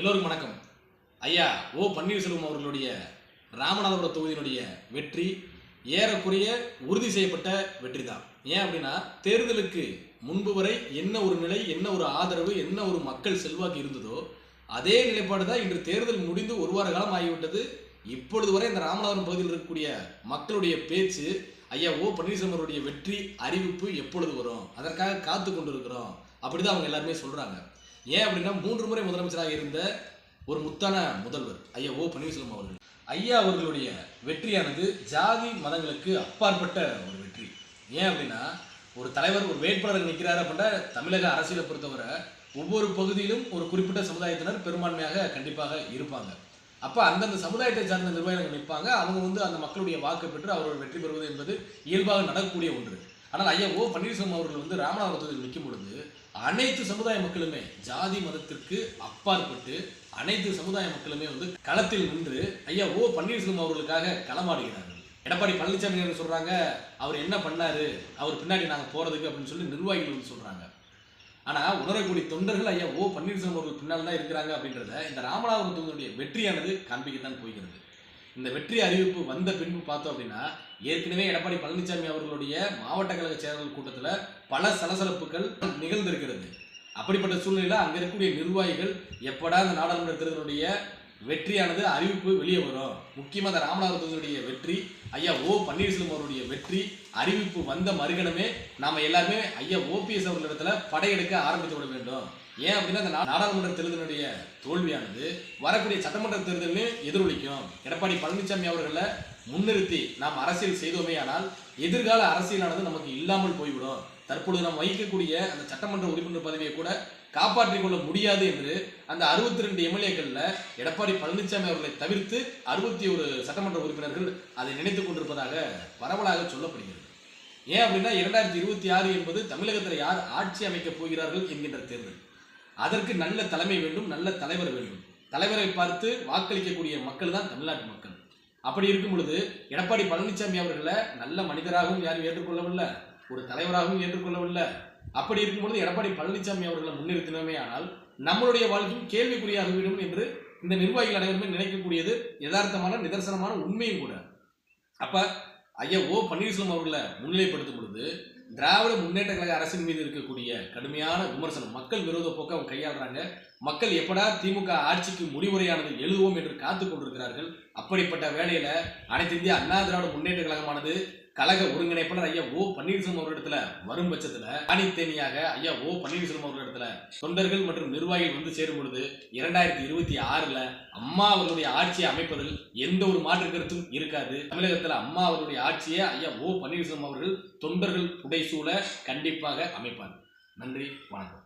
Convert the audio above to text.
எல்லோருக்கும் வணக்கம். ஐயா ஓ பன்னீர்செல்வம் அவர்களுடைய ராமநாதபுரம் தொகுதியினுடைய வெற்றி ஏறக்குறைய உறுதி செய்யப்பட்ட வெற்றி தான் ஏன் அப்படின்னா தேர்தலுக்கு முன்பு வரை என்ன ஒரு நிலை என்ன ஒரு ஆதரவு என்ன ஒரு மக்கள் செல்வாக்கு இருந்ததோ அதே நிலைப்பாடு தான் இன்று தேர்தல் முடிந்து ஒரு வார காலம் ஆகிவிட்டது. இப்பொழுது வரை இந்த ராமநாதபுரம் பகுதியில் இருக்கக்கூடிய மக்களுடைய பேச்சு ஐயா ஓ பன்னீர்செல்வம் அவருடைய வெற்றி அறிவிப்பு எப்பொழுது வரும்? அதற்காக காத்து கொண்டிருக்கிறோம். அப்படிதான் அவங்க எல்லாருமே சொல்றாங்க. ஏன் அப்படின்னா மூன்று முறை முதலமைச்சராக இருந்த ஒரு முத்தான முதல்வர் ஐயா ஓ பன்னீர்செல்வம் அவர்கள். ஐயா அவர்களுடைய வெற்றியானது ஜாதி மதங்களுக்கு அப்பாற்பட்ட ஒரு வெற்றி. ஏன் அப்படின்னா ஒரு தலைவர் ஒரு வேட்பாளர் நிற்கிறார் அப்படின்னா தமிழக அரசியலை பொறுத்தவரை ஒவ்வொரு பகுதியிலும் ஒரு குறிப்பிட்ட சமுதாயத்தினர் பெரும்பான்மையாக கண்டிப்பாக இருப்பாங்க. அப்போ அந்தந்த சமுதாயத்தை சார்ந்த நிர்வாகிகள் நிற்பாங்க. அவங்க வந்து அந்த மக்களுடைய வாக்கு பெற்று அவர்கள் வெற்றி பெறுவது என்பது இயல்பாக நடக்கக்கூடிய ஒன்று. ஆனால் ஐயா ஓ பன்னீர்செல்வம் அவர்கள் வந்து ராமநாதபுரம் தொகுதியில் நிற்கும் பொழுது அனைத்து சமுதாய மக்களுமே ஜாதி மதத்திற்கு அப்பாற்பட்டு அனைத்து சமுதாய மக்களுமே வந்து களத்தில் நின்று ஐயா ஓ பன்னீர்செல்வம் அவர்களுக்காக களமாடுகிறார்கள். எடப்பாடி பழனிசாமி அவர்கள் சொல்கிறாங்க அவர் என்ன பண்ணாரு? அவர் பின்னாடி நாங்கள் போகிறதுக்கு அப்படின்னு சொல்லி நிர்வாகிகள் வந்து சொல்கிறாங்க ஆனால் உணரக்கூடிய தொண்டர்கள் ஐயா ஓ பன்னீர்செல்வம் அவர்கள் பின்னால் தான் இருக்கிறாங்க அப்படின்றத இந்த ராமநாதபுரம் தொகுதியுடைய வெற்றியானது காண்பிக்கத்தான் போய்கிறது. இந்த வெற்றி அறிவிப்பு வந்த பின்பு பார்த்தோம் அப்படின்னா ஏற்கனவே எடப்பாடி பழனிசாமி அவர்களுடைய மாவட்ட கழக செயலாளர் கூட்டத்தில் பல சலசலப்புகள் நிகழ்ந்திருக்கிறது. அப்படிப்பட்ட சூழ்நிலையில் அங்கே இருக்கக்கூடிய நிர்வாகிகள் எப்படா இந்த நாடாளுமன்ற தேர்தலுடைய வெற்றியானது அறிவிப்பு வெளியே வரும். முக்கியமாக அந்த ராமநாதபுரத்துடைய வெற்றி ஐயா ஓ பன்னீர்செல்வம் அவருடைய வெற்றி அறிவிப்பு வந்த மறுகணமே நாம் எல்லாருமே ஐயா ஓபிஎஸ் அவர்களிடத்துல படையெடுக்க ஆரம்பித்து விட வேண்டும். ஏன் அப்படின்னா இந்த நாடாளுமன்ற தேர்தலினுடைய தோல்வியானது வரக்கூடிய சட்டமன்ற தேர்தலையும் எதிரொலிக்கும். எடப்பாடி பழனிசாமி அவர்களை முன்னிறுத்தி நாம் அரசியல் செய்தோமே ஆனால் எதிர்கால அரசியலானது நமக்கு இல்லாமல் போய்விடும். தற்பொழுது நாம் வகிக்கக்கூடிய அந்த சட்டமன்ற உறுப்பினர் பதவியை கூட காப்பாற்றிக் கொள்ள முடியாது என்று அந்த அறுபத்தி ரெண்டு எம்எல்ஏக்கள்ல எடப்பாடி பழனிசாமி அவர்களை தவிர்த்து அறுபத்தி ஒரு சட்டமன்ற உறுப்பினர்கள் அதை நினைத்துக் கொண்டிருப்பதாக பரவலாக சொல்லப்படுகிறது. ஏன் அப்படின்னா இரண்டாயிரத்தி இருபத்தி ஆறு என்பது தமிழகத்தில் யார் ஆட்சி அமைக்கப் போகிறார்கள் என்கின்ற தேர்தல். அதற்கு நல்ல தலைமை வேண்டும் நல்ல தலைவர் வேண்டும். தலைவரை பார்த்து வாக்களிக்கக்கூடிய மக்கள் தான் தமிழ்நாட்டு மக்கள். அப்படி இருக்கும் பொழுது எடப்பாடி பழனிசாமி அவர்களை நல்ல மனிதராகவும் யாரும் ஏற்றுக்கொள்ளவில்லை ஒரு தலைவராகவும் ஏற்றுக்கொள்ளவில்லை. அப்படி இருக்கும் பொழுது எடப்பாடி பழனிசாமி அவர்களை முன்னிறுத்தினோமே ஆனால் நம்மளுடைய வாழ்க்கையும் கேள்விக்குறியாகிவிடும் என்று இந்த நிர்வாகிகள் அனைவருமே நினைக்கக்கூடியது யதார்த்தமான நிதர்சனமான உண்மையும் கூட. அப்ப ஐயா ஓ பன்னீர்செல்வம் அவர்களை முன்னிலைப்படுத்தும் பொழுது திராவிட முன்னேற்ற கழக அரசின் மீது இருக்கக்கூடிய கடுமையான விமர்சனம் மக்கள் விரோத போக்கு அவங்க கையாளுறாங்க. மக்கள் எப்படா திமுக ஆட்சிக்கு முடிவுரையானது எழுதுவோம் என்று காத்து கொண்டிருக்கிறார்கள். அப்படிப்பட்ட வேலையில அனைத்து இந்திய அண்ணா திராவிட முன்னேற்ற கழகமானது கழக ஒருங்கிணைப்பாளர் ஐயா ஓ பன்னீர்செல்வம் அவர்களிடத்துல வரும் பட்சத்துல தனித்தனியாக ஐயா ஓ பன்னீர்செல்வம் அவர்களிடத்துல தொண்டர்கள் மற்றும் நிர்வாகிகள் வந்து சேரும் பொழுது இரண்டாயிரத்தி இருபத்தி ஆறுல அம்மா அவர்களுடைய ஆட்சியை அமைப்பதில் எந்த ஒரு மாற்று கருத்தும் இருக்காது. தமிழகத்துல அம்மா அவர்களுடைய ஆட்சியை ஐயா ஓ பன்னீர்செல்வம் அவர்கள் தொண்டர்கள் புடைசூழ கண்டிப்பாக அமைப்பார். நன்றி வணக்கம்.